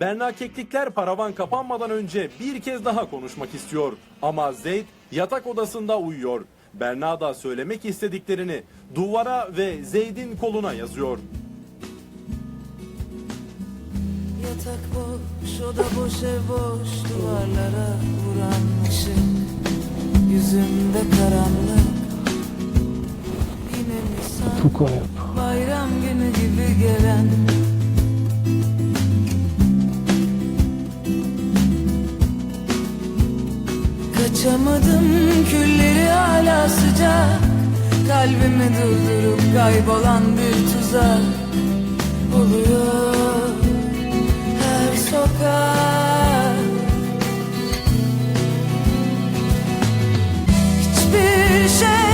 Berna Keklikler paravan kapanmadan önce bir kez daha konuşmak istiyor. Ama Zeyd yatak odasında uyuyor. Berna da söylemek istediklerini duvara ve Zeyd'in koluna yazıyor. Yatak boş, oda boş, ev boş Duvarlara vuran ışık Yüzümde karanlık Yine mi Fuko yap. Bayram günü gibi gelen Kaçamadım külleri hala sıcak. Kalbimi durdurup kaybolan bir tuzak Oluyor her sokak. Hiçbir şey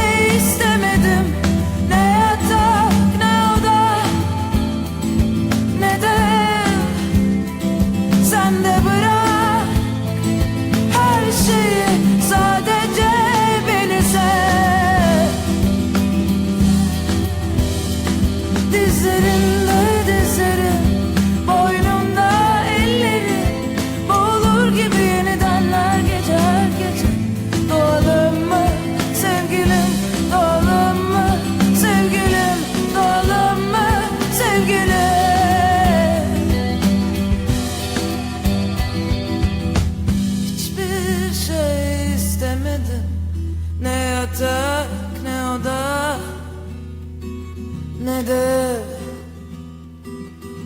Ne de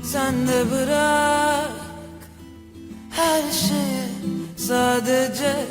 Sen de bırak Her şeyi sadece